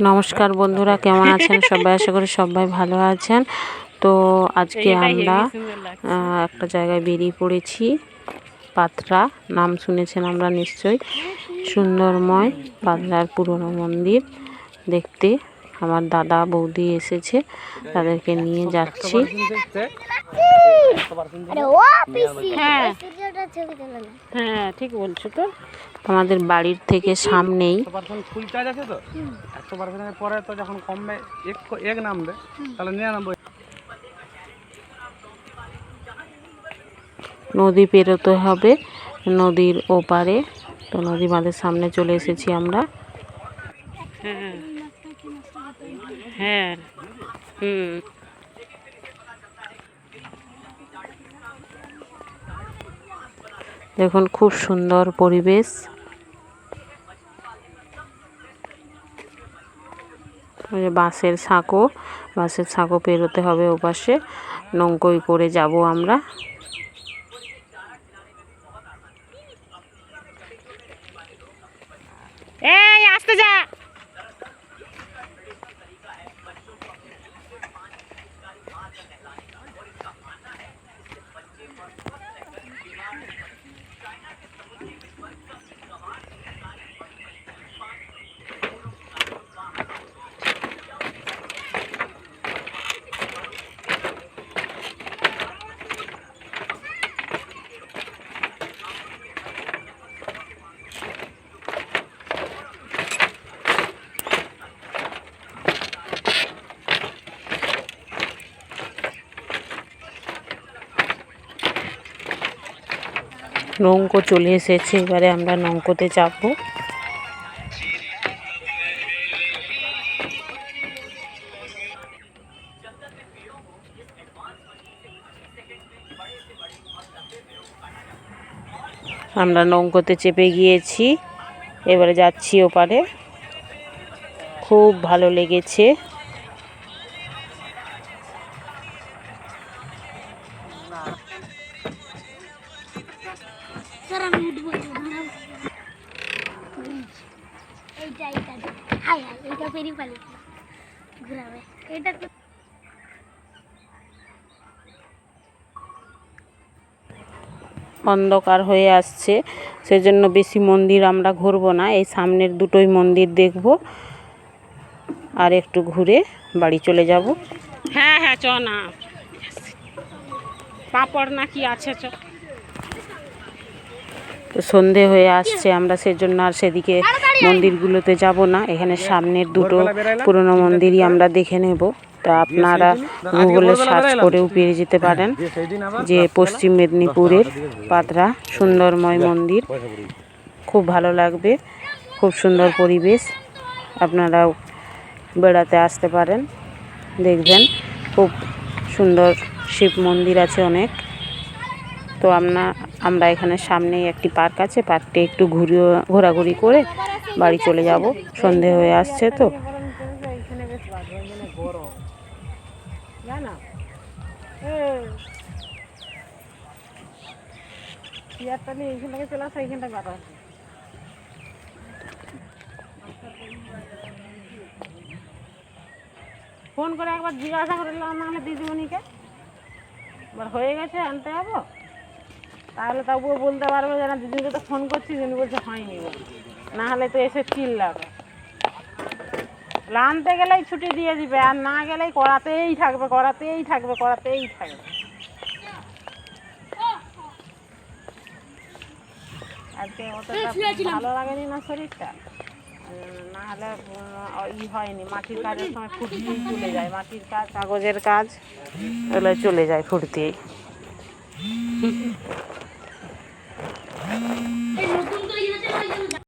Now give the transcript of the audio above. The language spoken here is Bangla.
নমস্কার বন্ধুরা কেমন আছেন সবাই? আশা করি সবাই ভালো আছেন। তো আজকে আমরা একটা জায়গায় বেরিয়ে পড়েছি। পাত্রা নাম শুনেছেন আমরা নিশ্চয়ই। সুন্দরময় পাত্রার পুরনো মন্দির দেখতে। আমার দাদা বৌদি এসেছে তাদেরকে নিয়ে যাচ্ছি। আরে ও পিসি হ্যাঁ। হ্যাঁ ঠিক বলছো তো। আমাদের বাড়ির থেকে সামনেই। একশো ফুল চার্জ আছে তো একশো পার্সেন্টের পরে তো যখন কমবে এক এক নামবে তাহলে নিরানব্বই নদী পেরোতে হবে নদীর ওপারে। তো নদী বাঁধের সামনে চলে এসেছি আমরা। হ্যাঁ। হ্যাঁ হুম। দেখুন, খুব সুন্দর পরিবেশ। বাঁশের সাঁকো বাঁশের সাঁকো পেরোতে হবে ওপাশে। নৌকোয় করে যাব আমরা। আসতে যা। নৌকো চলে এসেছে, এবারে আমরা নৌকোতে চাপবো আমরা নৌকোতে চেপে গিয়েছি, এবারে যাচ্ছি ওপারে। খুব ভালো লেগেছে। স্যার আমি উঠবো এইটা এইটা হাই হাই এইটা পেরি পালি। ঘুরাবে। এটা অন্ধকার হয়ে আসছে সেজন্য বেশি মন্দির আমরা ঘুরবো না। এই সামনের দুটোই মন্দির দেখব। আর একটু ঘুরে বাড়ি চলে যাব। হ্যাঁ হ্যাঁ চ না। পাপড় নাকি আছে চ। সন্ধে হয়ে আসছে, আমরা সেজন্য আর সেদিকে মন্দিরগুলোতে যাব না। এখানে সামনের দুটো পুরনো মন্দিরই আমরা দেখে নেব। তা আপনারা গুগলে সার্চ করেও পেয়ে যেতে পারেন, যে পশ্চিম মেদিনীপুরের পাতরা সুন্দরময় মন্দির। খুব ভালো লাগবে, খুব সুন্দর পরিবেশ, আপনারাও বেড়াতে আসতে পারেন। দেখবেন, খুব সুন্দর শিব মন্দির আছে অনেক। তো আমরা আমরা এখানে সামনেই একটি পার্ক আছে, পার্কটি একটু ঘুরে ঘোরাঘুরি করে বাড়ি চলে যাব। সন্ধে হয়ে আসছে তো। ফোন করে একবার জিজ্ঞাসা করে নাহলে দিদিমণিকে। হয়ে গেছে, আনতে যাব? তাহলে তবুও বলতে পারবে যে না দিদিকে তো ফোন করছি দিদি বলছে হয়নি বলে। না হলে তো এসে চিল্লাবে। তাহলে আনতে গেলেই ছুটি দিয়ে দিবে আর না গেলেই করাতেই থাকবে করাতেই থাকবে করাতেই থাকবে। আজকে অতটা ভালো লাগেনি না শরীরটা? না হলে ই হয়নি মাটির কাজের সময় ফুটতেই চলে যায় মাটির কাজ কাগজের কাজ এগুলো চলে যায় ফুটতেই। En los